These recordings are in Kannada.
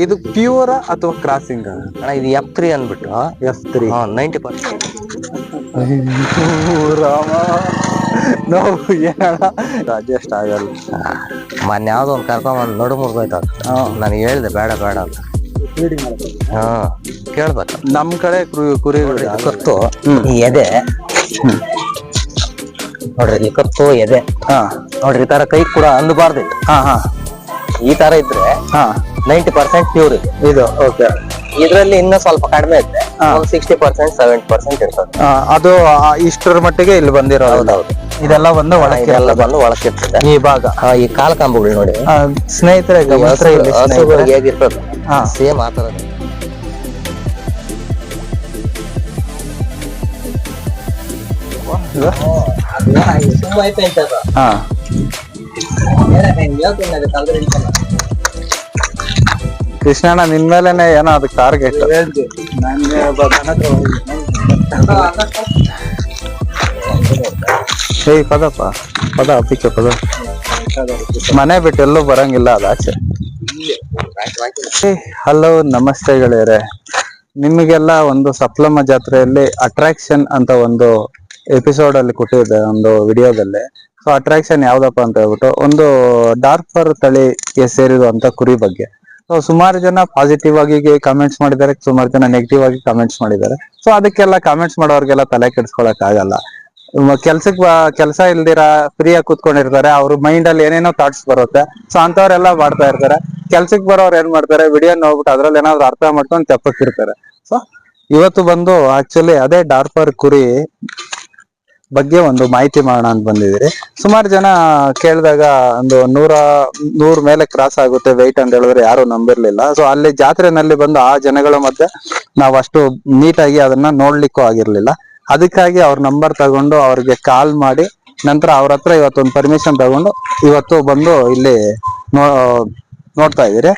ಇದು ಪ್ಯೂರ್ ಅಥವಾ ಕ್ರಾಸಿಂಗ್ ಅಣ್ಣ ಇದು ಎಫ್ ತ್ರೀ ಅಂದ್ಬಿಟ್ಟು ಎಫ್ ತ್ರೀ ನೈಂಟಿ ಪರ್ಸೆಂಟ್ ನೋವು ಏನಣ್ಣ? ಅಡ್ಜಸ್ಟ್ ಆಗಲ್ಲ. ಮೊನ್ನೆ ಯಾವ್ದೋ ಒಂದು ಕರ್ಕೊಂಬಂದು ನಡು ಮುರಿದೋಯ್ತು. ನಾನು ಹೇಳ್ದೆ ಬೇಡ ಬೇಡ ಅಂತ. ಹಾ ಕೇಳ್ಬೇಕು ನಮ್ ಕಡೆ ಕುರಿ ಕತ್ತು ಈ ಎದೆ. ನೋಡ್ರಿ ಈ ಕತ್ತು ಎದೆ. ಹಾ. ನೋಡ್ರಿ ಈ ತರ ಕೈ ಕೂಡ ಅಂದಬಾರ್ದು ಹಾ ಹಾ. ಈ ತರ ಇದ್ರೆ ಹಾ. ನೈಂಟಿ ಪರ್ಸೆಂಟ್ ಪ್ಯೂರ್ ಇದೆ ಇದು ಓಕೆ ಇದರಲ್ಲಿ ಇನ್ನೂ ಸ್ವಲ್ಪ ಕಡಿಮೆ ಇದೆ ಸಿಕ್ಸ್ಟಿ ಪರ್ಸೆಂಟ್ ಸೆವೆಂಟಿ ಪರ್ಸೆಂಟ್ ಇರ್ತದೆ. ಅದು ಇಷ್ಟರ ಮಟ್ಟಿಗೆ ಇಲ್ಲಿ ಬಂದಿರೋದು. ಹೌದು ಇದೆಲ್ಲ ಬಂದು ಒಳಕ್ಕೆ ಎಲ್ಲ ಬಂದು ಒಳಕಿರ್ತದೆ ಈ ಭಾಗ. ಈ ಕಾಲ್ ಕಂಬಗಳು ನೋಡಿ. ಸ್ನೇಹಿತರೆ ಹೇಗಿರ್ತದೆ? ಹಾ. ಸೇಮ್ ಆ ತರ ತುಂಬಾ ಐತೆ ಅಂತ ಕೃಷ್ಣಣ್ಣ ನಿನ್ ಮೇಲೆನೆ ಏನೋ ಅದಕ್ಕೆ ಟಾರ್ಗೆಟ್ ಏಯ್ ಪದಪ್ಪ ಪದ ಅಪ್ಪಿಕೆ ಪದ. ಮನೆ ಬಿಟ್ಟು ಎಲ್ಲೂ ಬರಂಗಿಲ್ಲ ಅದಾಚೆ ಹಲೋ ನಮಸ್ತೆ ಗೆಳೆಯರೆ. ನಿಮಗೆಲ್ಲ ಒಂದು ಸಪ್ಲಮ್ಮ ಜಾತ್ರೆಯಲ್ಲಿ ಅಟ್ರಾಕ್ಷನ್ ಅಂತ ಒಂದು ಎಪಿಸೋಡ್ ಅಲ್ಲಿ ಕೊಟ್ಟಿದ್ದೆ ಒಂದು ವಿಡಿಯೋದಲ್ಲಿ. ಸೊ ಅಟ್ರಾಕ್ಷನ್ ಯಾವ್ದಪ್ಪ ಅಂತ ಹೇಳ್ಬಿಟ್ಟು ಒಂದು ಡಾರ್ಫರ್ ತಳಿಗೆ ಸೇರಿರುವಂತ ಕುರಿ ಬಗ್ಗೆ. ಸೊ ಸುಮಾರು ಜನ ಪಾಸಿಟಿವ್ ಆಗಿ ಕಮೆಂಟ್ಸ್ ಮಾಡಿದ್ದಾರೆ, ಸುಮಾರು ಜನ ನೆಗೆಟಿವ್ ಆಗಿ ಕಮೆಂಟ್ಸ್ ಮಾಡಿದ್ದಾರೆ. ಸೊ ಅದಕ್ಕೆಲ್ಲ ಕಮೆಂಟ್ಸ್ ಮಾಡೋರ್ಗೆಲ್ಲ ತಲೆ ಕೆಡ್ಸ್ಕೊಳಕ್ ಆಗಲ್ಲ. ಕೆಲ್ಸಕ್ ಕೆಲಸ ಇಲ್ದಿರ ಫ್ರೀಯಾಗಿ ಕೂತ್ಕೊಂಡಿರ್ತಾರೆ, ಅವ್ರ ಮೈಂಡ್ ಅಲ್ಲಿ ಏನೇನೋ ಥಾಟ್ಸ್ ಬರುತ್ತೆ. ಸೊ ಅಂತವ್ರೆಲ್ಲ ಮಾಡ್ತಾ ಇರ್ತಾರೆ. ಕೆಲ್ಸಕ್ ಬರೋರು ಏನ್ ಮಾಡ್ತಾರೆ? ವಿಡಿಯೋ ನೋಡ್ಬಿಟ್ಟು ಅದ್ರಲ್ಲಿ ಏನಾದ್ರು ಅರ್ಥ ಮಾಡ್ಕೊಂಡು ತೆಪ್ಪಕ್ಕಿರ್ತಾರೆ ಸೊ ಇವತ್ತು ಬಂದು ಆಕ್ಚುಲಿ ಅದೇ ಡಾರ್ಪರ್ ಕುರಿ ಬಗ್ಗೆ ಒಂದು ಮಾಹಿತಿ ಮಾಡೋಣ ಅಂತ ಬಂದಿದ್ದೀರಿ. ಸುಮಾರು ಜನ ಕೇಳಿದಾಗ ಒಂದು ನೂರ, ನೂರ್ ಮೇಲೆ ಕ್ರಾಸ್ ಆಗುತ್ತೆ ವೆಯ್ಟ್ ಅಂತ ಹೇಳಿದ್ರೆ ಯಾರು ನಂಬಿರ್ಲಿಲ್ಲ. ಸೊ ಅಲ್ಲಿ ಜಾತ್ರೆನಲ್ಲಿ ಬಂದು ಆ ಜನಗಳ ಮಧ್ಯೆ ನಾವು ಅಷ್ಟು ನೀಟಾಗಿ ಅದನ್ನ ನೋಡ್ಲಿಕ್ಕೂ ಆಗಿರ್ಲಿಲ್ಲ. ಅದಕ್ಕಾಗಿ ಅವ್ರ ನಂಬರ್ ತಗೊಂಡು ಅವ್ರಿಗೆ ಕಾಲ್ ಮಾಡಿ, ನಂತರ ಅವ್ರ ಹತ್ರ ಇವತ್ತೊಂದು ಪರ್ಮಿಷನ್ ತಗೊಂಡು ಇವತ್ತು ಬಂದು ಇಲ್ಲಿ ನೋ, ನೋಡ್ತಾ ಇದೀರಿ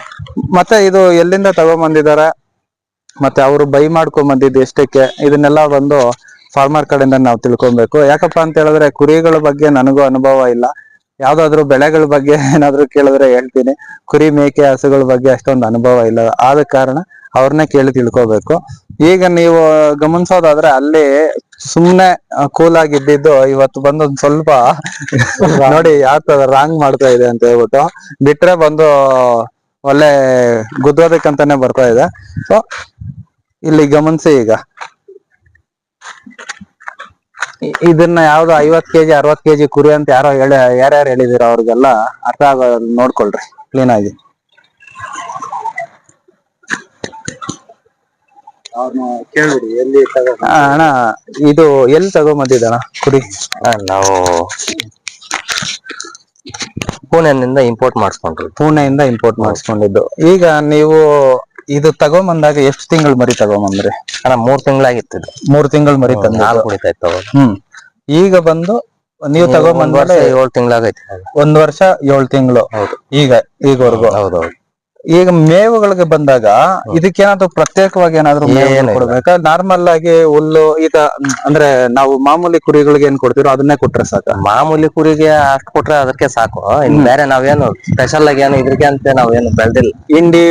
ಮತ್ತೆ ಇದು ಎಲ್ಲಿಂದ ತಗೊಂಬಂದಿದ್ದಾರೆ? ಮತ್ತೆ ಅವರು ಬೈ ಮಾಡ್ಕೊಂಡ್ ಬಂದಿದ್ದು ಎಷ್ಟಕ್ಕೆ? ಇದನ್ನೆಲ್ಲ ಬಂದು ಫಾರ್ಮರ್ ಕಡೆಯಿಂದ ನಾವು ತಿಳ್ಕೊಬೇಕು. ಯಾಕಪ್ಪ ಅಂತ ಹೇಳಿದ್ರೆ ಕುರಿಗಳ ಬಗ್ಗೆ ನನಗೂ ಅನುಭವ ಇಲ್ಲ. ಯಾವ್ದಾದ್ರು ಬೆಳೆಗಳ ಬಗ್ಗೆ ಏನಾದ್ರು ಕೇಳಿದ್ರೆ ಹೇಳ್ತೀನಿ. ಕುರಿ ಮೇಕೆ ಹಸುಗಳ ಬಗ್ಗೆ ಅಷ್ಟೊಂದು ಅನುಭವ ಇಲ್ಲ. ಆದ ಕಾರಣ ಅವ್ರನ್ನೇ ಕೇಳಿ ತಿಳ್ಕೊಬೇಕು. ಈಗ ನೀವು ಗಮನಿಸೋದಾದ್ರೆ ಅಲ್ಲಿ ಸುಮ್ನೆ ಕೂಲ್ ಆಗಿದ್ದಿದ್ದು ಇವತ್ತು ಬಂದು ಒಂದ್ ಸ್ವಲ್ಪ ನೋಡಿ ಯಾವ ರಾಂಗ್ ಮಾಡ್ತಾ ಇದೆ ಅಂತ ಹೇಳ್ಬಿಟ್ಟು ಬಿಟ್ರೆ ಬಂದು ಒಳ್ಳೆ ಗುದ್ದೋದಕ್ಕಂತಾನೆ ಬರ್ತಾ ಇದೆ. ಸೊ ಇಲ್ಲಿ ಗಮನಿಸಿ ಈಗ. ಇದನ್ನ ಯಾವ್ದು ಐವತ್ ಕೆಜಿ ಅರವತ್ ಕೆಜಿ ಕುರಿ ಅಂತ ಯಾರೋ ಹೇಳ ಯಾರ್ಯಾರು ಹೇಳಿದಿರ ಅವ್ರಿಗೆಲ್ಲ ಅರ್ಥ ಆಗೋ ನೋಡ್ಕೊಳ್ರಿ ಕ್ಲೀನ್ ಆಗಿ. ಅಣ್ಣ ಇದು ಎಲ್ಲಿ ತಗೊಂಬಂದಿದ್ದಣ್ಣ ಕುರಿ? ನಾವು ಪುಣೆನಿಂದ ಇಂಪೋರ್ಟ್ ಮಾಡಿಸ್ಕೊಂಡ್ರಿ. ಪುಣೆಯಿಂದ ಇಂಪೋರ್ಟ್ ಮಾಡಿಸ್ಕೊಂಡಿದ್ದು. ಈಗ ನೀವು ಇದು ತಗೊಂಬಂದಾಗ ಎಷ್ಟು ತಿಂಗಳು ಮರಿ ತಗೊಂಬಂದ್ರಿ? ಅಣ್ಣ ಮೂರ್ ತಿಂಗಳಾಗಿತ್ತು ಇದು. ಮೂರ್ ತಿಂಗಳು ಮರಿ ತಂದ ಹಾಲು ಕುಡಿತಾ ಇತ್ತು ಅವಾಗ. ಹ್ಮ್. ಈಗ ಬಂದು ನೀವು ತಗೊಂಡ್ ಬಂದ್ರೆ ವರ್ಷ ಏಳು ತಿಂಗಳಾಗೈತಿ ಒಂದ್ ವರ್ಷ ಏಳು ತಿಂಗಳು. ಹೌದು. ಈಗ ಈಗವರೆಗೂ. ಹೌದೌದು ಈಗ ಮೇವುಗಳಿಗೆ ಬಂದಾಗ ಇದಕ್ಕೇನಾದ್ರು ಪ್ರತ್ಯೇಕವಾಗಿ ಏನಾದ್ರು. ಕೊಡ್ಬೇಕಾ? ನಾರ್ಮಲ್ ಆಗಿ ಹುಲ್ಲು ಈಗ ಅಂದ್ರೆ ನಾವು ಮಾಮೂಲಿ ಕುರಿಗಳಿಗೆ ಏನ್ ಕೊಡ್ತೀರೋ ಅದನ್ನೇ ಕೊಟ್ರೆ ಸಾಕ? ಮಾಮೂಲಿ ಕುರಿಗೆ ಅಷ್ಟು ಕೊಟ್ರೆ ಅದಕ್ಕೆ ಸಾಕು. ಇನ್ ಬೇರೆ ನಾವೇನು ಸ್ಪೆಷಲ್ ಆಗಿ ಏನು ಇದ್ರಿಗೆ ಅಂತ ನಾವೇನು ಬೆಳ್ದಿಲ್ಲ. ಹಿಂಡಿ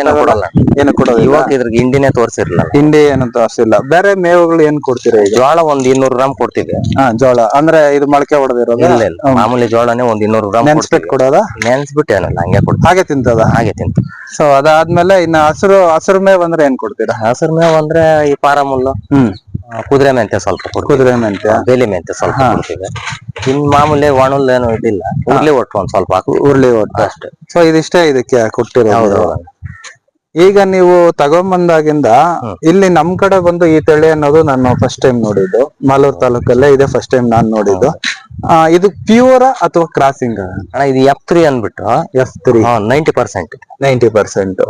ಏನು ಕೊಡಲ್ಲ. ಏನು ಕೊಡೋದು ಇವಾಗ ಇದ್ರಿಗೆ ಹಿಂಡಿನೇ ತೋರಿಸಿರ್ಲಿಲ್ಲ ಹಿಂಡಿ ಏನು ತೋರಿಸಿಲ್ಲ. ಬೇರೆ ಮೇವುಗಳು ಏನ್ ಕೊಡ್ತೀರಾ ಈಗ? ಜೋಳ ಒಂದ್ ಇನ್ನೂರು ಗ್ರಾಮ್ ಕೊಡ್ತೀವಿ. ಜೋಳ. ಅಂದ್ರೆ ಇದು ಮೊಳಕೆ ಹೊಡೆದಿರೋದು ಇಲ್ಲ ಇಲ್ಲ. ಮಾಮೂಲಿ ಜೋಳನೇ ಒಂದ್ ಇನ್ನೂರು ಗ್ರಾಮ್ ನೆನ್ಸ್ಬಿಟ್ಟು ಕೊಡೋದ? ನೆನ್ಸ್ಬಿಟ್ಟು ಏನಲ್ಲ ಹಂಗೆ ಕೊಡ್ತೀವಿ. ಹಾಗೆ ತಿಂತದ? ಹಾಗೆ ತಿಂತ ಸೊ ಅದಾದ್ಮೇಲೆ ಇನ್ನ ಹಸಿರು ಹಸಿರು ಮೇವ್ ಅಂದ್ರೆ ಏನ್ ಕೊಡ್ತೀರಾ? ಹಸಿರು ಮೇವು ಅಂದ್ರೆ ಈ ಪಾರಮುಲ್ಲು ಹ್ಮ್. ಕುದುರೆ ಮೆಂತೆ ಸ್ವಲ್ಪ ಕೊಡ್ತೀವಿ. ಕುದುರೆ ಮೆಂತ್ಯ. ಬೇಲಿ ಮೆಂತೆ ಸ್ವಲ್ಪ ಕೊಡ್ತೀವಿ. ಇನ್ ಮಾಮೂಲಿ ಒಣಲ್ ಏನು ಇದಿಲ್ಲ. ಉರ್ಲಿ ಒಟ್ಟು ಒಂದ್ ಸ್ವಲ್ಪ ಹಾಕ್ತೀವಿ. ಉರುಳಿ ಒಟ್ಟು. ಅಷ್ಟೇ. ಸೊ ಇದಿಷ್ಟೇ ಇದಕ್ಕೆ ಕೊಟ್ಟಿರೋದು. ಹೌದು ಈಗ ನೀವು ತಗೊಂಬಂದಾಗಿಂದ ಇಲ್ಲಿ ನಮ್ ಕಡೆ ಬಂದು ಈ ತಳಿ ಅನ್ನೋದು ನಾನು ಫಸ್ಟ್ ಟೈಮ್ ನೋಡಿದ್ದು. ಮಾಲೂರ್ ತಾಲೂಕಲ್ಲೇ ಇದೆ ಫಸ್ಟ್ ಟೈಮ್ ನಾನ್ ನೋಡಿದ್ದು. ಇದು ಪ್ಯೂರ್ ಅಥವಾ ಕ್ರಾಸಿಂಗ್ ಅಣ್ಣ ಇದು ಎಫ್ ತ್ರೀ ಅಂದ್ಬಿಟ್ಟು. F three ninety percent ninety percent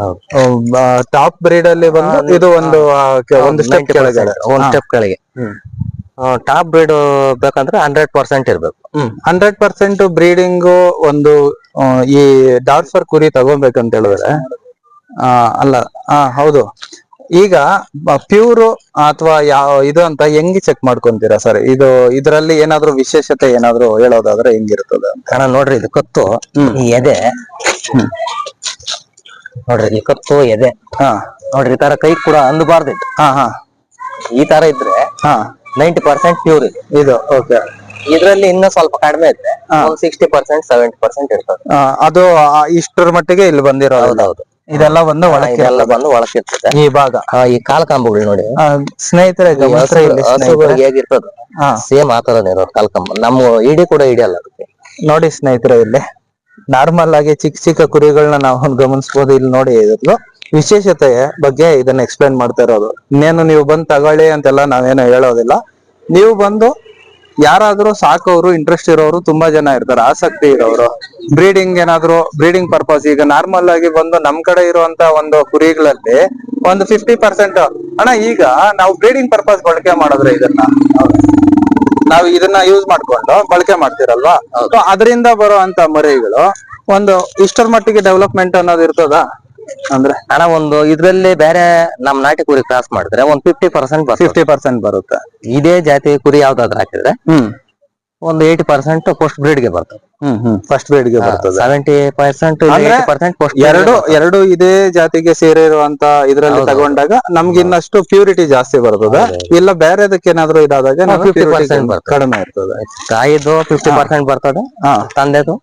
top breed ಅಲ್ಲಿ ಬಂದು ಇದು ಒಂದು ಒಂದು ಸ್ಟೆಪ್ ಕೆಳಗಡೆ ಒಂದು ಸ್ಟೆಪ್ ಕೆಳಗೆ. ಟಾಪ್ ಬ್ರೀಡ್ ಬೇಕಂದ್ರೆ ಹಂಡ್ರೆಡ್ ಪರ್ಸೆಂಟ್ ಇರ್ಬೇಕು. ಹಂಡ್ರೆಡ್ ಪರ್ಸೆಂಟ್ ಬ್ರೀಡಿಂಗ್ ಒಂದು ಈ ಡಾರ್ಫರ್ ಕುರಿ ತಗೋಬೇಕಂತ ಹೇಳಿದ್ರೆ ಆ, ಅಲ್ಲ ಹೌದು. ಈಗ ಪ್ಯೂರ್ ಅಥವಾ ಯಾವ ಇದು ಅಂತ ಹೆಂಗ್ ಚೆಕ್ ಮಾಡ್ಕೊಂತೀರಾ ಸರ್? ಇದು ಇದರಲ್ಲಿ ಏನಾದ್ರು ವಿಶೇಷತೆ ಏನಾದ್ರು ಹೇಳೋದಾದ್ರೆ ಹೆಂಗಿರ್ತದೆ ಕಣ ನೋಡ್ರಿ ಇದು ಕತ್ತು ಈ ಎದೆ. ನೋಡ್ರಿ ಈ ಕತ್ತು ಎದೆ. ಹಾ. ನೋಡ್ರಿ ಈ ತರ ಕೈ ಕೂಡ ಅಂದಬಾರ್ದು. ಹಾ ಹಾ. ಈ ತರ ಇದ್ರೆ ಹಾ. ನೈಂಟಿ ಪರ್ಸೆಂಟ್ ಪ್ಯೂರ್ ಇದೆ. ಇದು ಓಕೆ. ಇದರಲ್ಲಿ ಇನ್ನೂ ಸ್ವಲ್ಪ ಕಡಿಮೆ ಇದೆ. ಸಿಕ್ಸ್ಟಿ ಪರ್ಸೆಂಟ್ ಸೆವೆಂಟಿ ಪರ್ಸೆಂಟ್ ಇರ್ತದೆ. ಅದು ಇಷ್ಟರ ಮಟ್ಟಿಗೆ ಇಲ್ಲಿ ಬಂದಿರೋದು. ಹೌದೌದು. ಇದೆಲ್ಲ ಬಂದು ಒಳಕ್ಕೆ ಇದೆಲ್ಲ ಬಂದು ಒಳಕಿರ್ತದೆ ಈ ಭಾಗ. ಆ, ಈ ಕಾಲ್ ಕಂಬಗಳು ನೋಡಿ. ಆ, ಸ್ನೇಹಿತರೆ ಗಮನಿಸ್ರೆ ಇಲ್ಲಿ ಹೇಗಿರ್ತದ ಹಾ. ಸೇಮ್ ಆ ತರನೇ ಇರೋದು ಕಾಲ್ ಕಂಬ. ನಮ್ಮ ಇಡೀ ಕೂಡ ಹಿಡಿಯಲ್ಲ ಅದಕ್ಕೆ. ನೋಡಿ ಸ್ನೇಹಿತರೆ ಇಲ್ಲಿ ನಾರ್ಮಲ್ ಆಗಿ ಚಿಕ್ಕ ಚಿಕ್ಕ ಕುರಿಗಳನ್ನ ನಾವು ಗಮನಿಸಬಹುದು ಇಲ್ಲಿ ನೋಡಿ ಇದ್ರದ್ದು ವಿಶೇಷತೆ ಬಗ್ಗೆ ಇದನ್ನ ಎಕ್ಸ್ಪ್ಲೈನ್ ಮಾಡ್ತಾ ಇರೋದು. ಇನ್ನೇನು ನೀವು ಬಂದು ತಗೊಳ್ಳಿ ಅಂತೆಲ್ಲ ನಾವೇನು ಹೇಳೋದಿಲ್ಲ. ನೀವು ಬಂದು ಯಾರಾದ್ರೂ ಸಾಕೋರು ಇಂಟ್ರೆಸ್ಟ್ ಇರೋರು ತುಂಬಾ ಜನ ಇರ್ತಾರೆ ಆಸಕ್ತಿ ಇರೋರು. ಬ್ರೀಡಿಂಗ್ ಏನಾದ್ರು ಬ್ರೀಡಿಂಗ್ ಪರ್ಪಸ್ ಈಗ ನಾರ್ಮಲ್ ಆಗಿ ಬಂದು ನಮ್ ಕಡೆ ಇರುವಂತ ಒಂದು ಕುರಿಗಳಲ್ಲಿ ಒಂದು ಫಿಫ್ಟಿ ಪರ್ಸೆಂಟ್ ಅಣ್ಣ ಈಗ ನಾವು ಬ್ರೀಡಿಂಗ್ ಪರ್ಪಸ್ ಬಳಕೆ ಮಾಡಿದ್ರೆ ಇದನ್ನ ನಾವು ಇದನ್ನ ಯೂಸ್ ಮಾಡ್ಕೊಂಡು ಬಳಕೆ ಮಾಡ್ತಿರಲ್ವಾ? ಅದರಿಂದ ಅದರಿಂದ ಬರುವಂತ ಮರಿಗಳು ಒಂದು ಇಷ್ಟರ ಮಟ್ಟಿಗೆ ಡೆವಲಪ್ಮೆಂಟ್ ಅನ್ನೋದು ಇರ್ತದ? ಅಂದ್ರೆ? ಹಣ ಒಂದು ಇದ್ರಲ್ಲಿ ಬೇರೆ ನಮ್ ನಾಟಿ ಕುರಿ ಕ್ರಾಸ್ ಮಾಡಿದ್ರೆ ಒಂದ್ ಫಿಫ್ಟಿ ಪರ್ಸೆಂಟ್ ಫಿಫ್ಟಿ ಪರ್ಸೆಂಟ್ ಬರುತ್ತೆ. ಇದೇ ಜಾತಿ ಕುರಿ ಯಾವ್ದಾದ್ರು ಹಾಕಿದ್ರೆ ಒಂದ್ ಒಂದು ಏಯ್ಟಿ ಪರ್ಸೆಂಟ್ ಪೋಸ್ಟ್ ಬ್ರೀಡ್ಗೆ ಬರ್ತದೆ. ಹ್ಮ್ ಹ್ಮ್. ಫಸ್ಟ್ ಬೇಡಿಗೆ ಬರ್ತದೆ. ಸೆವೆಂಟಿ ಪರ್ಸೆಂಟ್ ಪರ್ಸೆಂಟ್ ಪೋಸ್ಟ್ ಎರಡು ಎರಡು ಇದೇ ಜಾತಿಗೆ ಸೇರಿರುವಂತ ಇದ್ರಲ್ಲಿ. ತಗೊಂಡಾಗ ನಮ್ಗೆ ಇನ್ನಷ್ಟು ಪ್ಯೂರಿಟಿ ಜಾಸ್ತಿ ಬರ್ತದೆ. ಇಲ್ಲ ಬೇರೆದಕ್ಕೆ ಏನಾದ್ರು ಇದಾದಾಗ ಫಿಫ್ಟಿ ಪರ್ಸೆಂಟ್ 50% ಬರ್ತದೆ. ಕಡಿಮೆ ಇರ್ತದೆ. ತಾಯಿದು ಫಿಫ್ಟಿ ಪರ್ಸೆಂಟ್ ಬರ್ತದೆ ತಂದೆದು.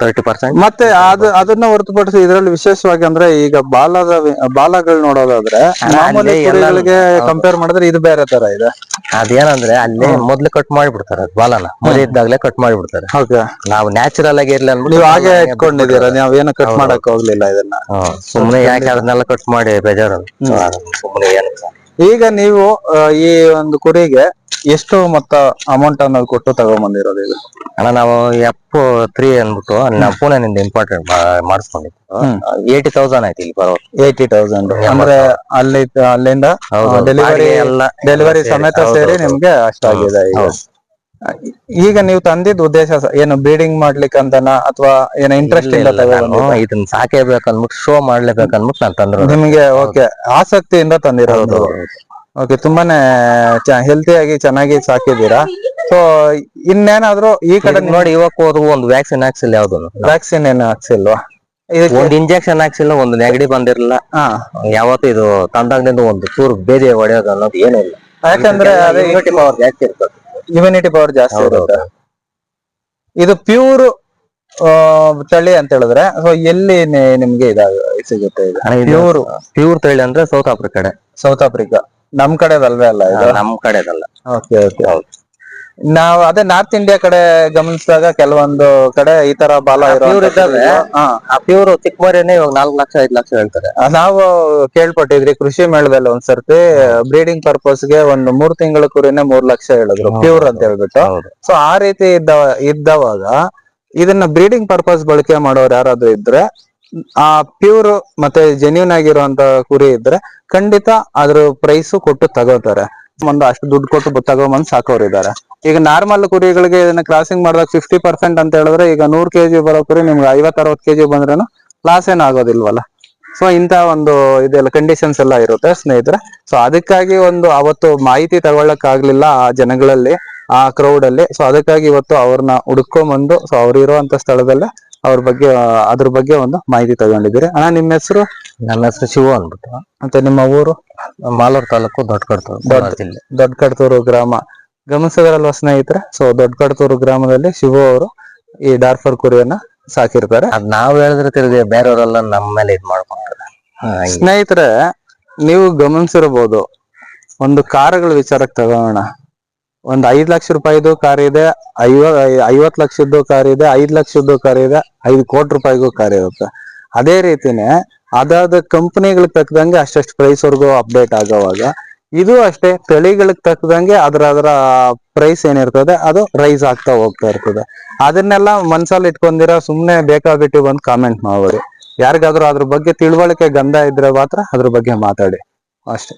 ತರ್ಟಿ ಪರ್ಸೆಂಟ್ ಮತ್ತೆ ಅದು ಅದನ್ನ ಹೊರತುಪಡಿಸಿ ಇದರಲ್ಲಿ ವಿಶೇಷವಾಗಿ ಅಂದ್ರೆ ಈಗ ಬಾಲದ ಬಾಲಗಳ್ ನೋಡೋದಾದ್ರೆ ಮಾಮೂಲಿ ಕುರಿಗಳಿಗೆ ಕಂಪೇರ್ ಮಾಡಿದ್ರೆ ಇದು ಬೇರೆ ತರ ಇದೆ. ಅದೇನಂದ್ರೆ ಅಲ್ಲಿ ಮೊದ್ಲು ಕಟ್ ಮಾಡಿಬಿಡ್ತಾರೆ ಬಾಲನ. ಮರಿ ಇದ್ದಾಗಲೇ ಕಟ್ ಮಾಡಿಬಿಡ್ತಾರೆ. ನಾವು ನ್ಯಾಚುರಲ್ ಆಗಿ ಇರ್ಲಿ ಅನ್ಬಿಟ್ಟು ನೀವು ಹಾಗೆ ಇಟ್ಕೊಂಡಿದೀರ ನಾವ್ ಏನು ಕಟ್ ಮಾಡಕ್ ಹೋಗ್ಲಿಲ್ಲ ಇದನ್ನ. ಸುಮ್ನೆ ಯಾಕೆ ಅದನ್ನೆಲ್ಲ ಕಟ್ ಮಾಡಿ ಬೇಜಾರು. ಸುಮ್ನೆ ಏನಕ್ಕೆ? ಈಗ ನೀವು ಈ ಒಂದು ಕುರಿಗೆ ಎಷ್ಟು ಮೊತ್ತ ಅಮೌಂಟ್ ಅನ್ನೋದು ಕೊಟ್ಟು ತಗೊಂಬಂದಿರೋದು ಈಗ? ಅಣ್ಣ ನಾವು ಎಫ್ ತ್ರೀ ಅನ್ಬಿಟ್ಟು ನಾವು ಪುಣೆನಿಂದ ಇಂಪಾರ್ಟೆಂಟ್ ಮಾಡಿಸ್ಕೊಂಡಿದ್ದು. ಏಯ್ಟಿ ತೌಸಂಡ್ ಆಯ್ತು ಇಲ್ಲಿ ಬರೋ ಏಯ್ಟಿ ತೌಸಂಡ್ ಅಂದ್ರೆ ಅಲ್ಲಿ ಅಲ್ಲಿಂದ ಡೆಲಿವರಿ ಎಲ್ಲ ಡೆಲಿವರಿ. ಸಮೇತ ಸೇರಿ. ನಿಮ್ಗೆ ಅಷ್ಟಾಗಿದೆ ಈಗ. ಈಗ ನೀವು ತಂದಿದ್ದ ಉದ್ದೇಶ ಸ- ಏನು ಬ್ರೀಡಿಂಗ್ ಮಾಡ್ಲಿಕ್ಕೆ ಅಂತನಾ ಅಥವಾ ಏನೋ ಇಂಟ್ರೆಸ್ಟ್ ಇಲ್ಲ, ನಾನು ಇದನ್ನ ಸಾಕೇಬೇಕು ಶೋ ಮಾಡ್ಲೇಬೇಕು ಅಂದ್ಬಿಟ್ಟು ನಾನು ತಂದ್ರು ನಿಮ್ಗೆ ಓಕೆ ಆಸಕ್ತಿಯಿಂದ ತಂದಿರೋದು. ಓಕೆ ತುಂಬಾನೇ ಹೆಲ್ತಿಯಾಗಿ ಚೆನ್ನಾಗಿ ಸಾಕಿದೀರಾ ಸೊ ಇನ್ನೇನಾದ್ರೂ ಈ ಕಡೆ ನೋಡಿ ಇವಾಗ ಹೋದ್ರು ಒಂದು ವ್ಯಾಕ್ಸಿನ್ ಹಾಕ್ಸಿಲ್ಲ ಯಾವ್ದು ವ್ಯಾಕ್ಸಿನ್ ಏನು ಹಾಕ್ಸಿಲ್ವಾ? ಇದಕ್ಕೆ ಒಂದ್ ಇಂಜೆಕ್ಷನ್ ಹಾಕ್ಸಿಲ್ಲ ಒಂದು ನೆಗಡಿ ಬಂದಿರಲಿಲ್ಲ. ಹಾ. ಯಾವತ್ತು ಇದು ತಂದಾಗ್ನಿಂದ ಒಂದು ಚೂರು ಬೇದಿ ಹೊಡೆಯೋದು ಅನ್ನೋದು ಏನೂ ಇಲ್ಲ. ಯಾಕಂದ್ರೆ ಅದೇ ಜಾಸ್ತಿ ಇರ್ತದೆ. ಇಮ್ಯುನಿಟಿ ಪವರ್ ಜಾಸ್ತಿ ಹೌದು, ಇರುತ್ತೆ. ಇದು ಪ್ಯೂರ್ ತಳಿ ಅಂತ ಹೇಳಿದ್ರೆ ಸೊ ಎಲ್ಲಿ ನಿಮ್ಗೆ ಇದಾಗ ಸಿಗುತ್ತೆ ಇದು? ಪ್ಯೂರ್ ಪ್ಯೂರ್ ತಳಿ ಅಂದ್ರೆ ಸೌತ್ ಆಫ್ರಿಕಾ ಕಡೆ. ಸೌತ್ ಆಫ್ರಿಕಾ ನಮ್ ಕಡೆದಲ್ವೇ ಅಲ್ಲ ಇದು? ನಮ್ ಕಡೆದಲ್ಲ. ಓಕೆ ಓಕೆ ನಾವು ಅದೇ ನಾರ್ತ್ ಇಂಡಿಯಾ ಕಡೆ ಗಮನಿಸಿದಾಗ ಕೆಲವೊಂದು ಕಡೆ ಈ ತರ ಬಾಲ pure ಇದ್ದಾವೆ. ಆ ಪ್ಯೂರ್ ಚಿಕ್ಕ ಮರಿನೇ ಇವಾಗ ನಾಲ್ಕು ಲಕ್ಷ ಐದು ಲಕ್ಷ ಹೇಳ್ತಾರೆ. ನಾವು ಕೇಳ್ಪಟ್ಟಿದ್ರಿ ಕೃಷಿ ಮೇಳದಲ್ಲಿ ಒಂದ್ಸರ್ತಿ ಬ್ರೀಡಿಂಗ್ ಪರ್ಪಸ್ಗೆ ಒಂದು ಮೂರ್ ತಿಂಗಳ ಕುರಿನೇ ಮೂರ್ ಲಕ್ಷ ಹೇಳಿದ್ರು ಪ್ಯೂರ್ ಅಂತ ಹೇಳ್ಬಿಟ್ಟು. ಸೊ ಆ ರೀತಿ ಇದ್ದ ಇದ್ದವಾಗ ಇದನ್ನ ಬ್ರೀಡಿಂಗ್ ಪರ್ಪಸ್ ಬಳಕೆ ಮಾಡೋರು ಯಾರಾದ್ರೂ ಇದ್ರೆ ಆ ಪ್ಯೂರ್ ಮತ್ತೆ ಜೆನ್ಯೂನ್ ಆಗಿರುವಂತ ಕುರಿ ಇದ್ರೆ ಖಂಡಿತ ಅದ್ರ ಪ್ರೈಸ್ ಕೊಟ್ಟು ತಗೋತಾರೆ. ಒಂದು ಅಷ್ಟು ದುಡ್ಡು ಕೊಟ್ಟು ತಗೋ ತಗೊಂಬಂದ್ ಸಾಕೋರು ಇದಾರೆ ಈಗ ನಾರ್ಮಲ್ ಕುರಿಗಳಿಗೆ ಇದನ್ನ ಕ್ರಾಸಿಂಗ್ ಮಾಡಿದಾಗ ಫಿಫ್ಟಿ ಪರ್ಸೆಂಟ್ ಅಂತ ಹೇಳಿದ್ರೆ ಈಗ ನೂರ್ ಕೆಜಿ ಬರೋ ಕುರಿ ನಿಮ್ಗೆ ಐವತ್ ಅರವತ್ ಕೆಜಿ ಬಂದ್ರೇನು ಲಾಸ್ ಏನ್ ಆಗೋದಿಲ್ವಲ್ಲ? ಸೊ ಇಂತ ಒಂದು ಇದೆಲ್ಲ ಕಂಡೀಷನ್ಸ್ ಎಲ್ಲ ಇರುತ್ತೆ ಸ್ನೇಹಿತರೆ. ಸೊ ಅದಕ್ಕಾಗಿ ಒಂದು ಅವತ್ತು ಮಾಹಿತಿ ತಗೊಳ್ಳಕ್ ಆಗ್ಲಿಲ್ಲ ಆ ಜನಗಳಲ್ಲಿ ಆ ಕ್ರೌಡ್ ಅಲ್ಲಿ. ಸೊ ಅದಕ್ಕಾಗಿ ಇವತ್ತು ಅವ್ರನ್ನ ಹುಡ್ಕೊಂಬಂದು ಸೊ ಅವ್ರು ಇರುವಂತ ಸ್ಥಳದಲ್ಲೇ ಅವ್ರ ಬಗ್ಗೆ ಅದ್ರ ಬಗ್ಗೆ ಒಂದು ಮಾಹಿತಿ ತಗೊಂಡಿದ್ದೀರಿ. ಅಣ್ಣ ನಿಮ್ಮ ಹೆಸರು? ನನ್ನ ಹೆಸರು ಶಿವ ಅಂದ್ಬಿಟ್ಟು. ಮತ್ತೆ ನಿಮ್ಮ ಊರು? ಮಾಲೂರು ತಾಲೂಕು ದೊಡ್ಡ ಕಡ್ತೂರು ಜಿಲ್ಲೆ ದೊಡ್ಡ ಕಡ್ತೂರು ಗ್ರಾಮ. ಗಮನಿಸಿದ್ರಲ್ವ ಸ್ನೇಹಿತರೆ? ಸೊ ದೊಡ್ಡ ಗ್ರಾಮದಲ್ಲಿ ಶಿವು ಅವರು ಈ ಡಾರ್ಫರ್ ಕುರಿಯನ್ನ ಸಾಕಿರ್ತಾರೆ. ಅದ್ ನಾವ್ ಹೇಳಿದ್ರೆ ತಿರುಗಿ ಬೇರೆಯವರೆಲ್ಲ ನಮ್ಮ ಮೇಲೆ ಇದ್ ಮಾಡ್ಕೊಂತಾರೆ. ಸ್ನೇಹಿತರೆ ನೀವು ಗಮನಿಸಿರ್ಬೋದು ಒಂದು ಕಾರ್ಗಳ ವಿಚಾರಕ್ಕೆ ತಗೋಣ. ಒಂದ್ ಐದ್ ಲಕ್ಷ ರೂಪಾಯಿದು ಕಾರ್ ಇದೆ ಐವ ಐವತ್ ಲಕ್ಷದ್ದು ಕಾರ್ ಇದೆ ಐದ್ ಲಕ್ಷದ್ದು ಕಾರ್ ಇದೆ ಐದು ಕೋಟಿ ರೂಪಾಯಿಗೂ ಕಾರ್ ಇರುತ್ತೆ. ಅದೇ ರೀತಿನೇ ಅದಾದ ಕಂಪನಿಗಳಿಗೆ ತಕ್ಕದಂಗೆ ಅಷ್ಟಷ್ಟು ಪ್ರೈಸ್ ವರ್ಗು ಅಪ್ಡೇಟ್ ಆಗೋವಾಗ ಇದು ಅಷ್ಟೇ, ತಳಿಗಳಿಗೆ ತಕ್ಕದಂಗೆ ಅದ್ರ ಅದರ ಪ್ರೈಸ್ ಏನಿರ್ತದೆ, ಅದು ರೈಸ್ ಆಗ್ತಾ ಹೋಗ್ತಾ ಇರ್ತದೆ. ಅದನ್ನೆಲ್ಲ ಮನ್ಸಲ್ಲಿ ಇಟ್ಕೊಂಡಿರೋ, ಸುಮ್ನೆ ಬೇಕಾಬಿಟ್ಟು ಬಂದು ಕಾಮೆಂಟ್ ಮಾಡ್ಬೋದು. ಯಾರಿಗಾದ್ರೂ ಅದ್ರ ಬಗ್ಗೆ ತಿಳುವಳಿಕೆ ಗಂಧ ಇದ್ರೆ ಮಾತ್ರ ಅದ್ರ ಬಗ್ಗೆ ಮಾತಾಡಿ. ಅಷ್ಟೇ.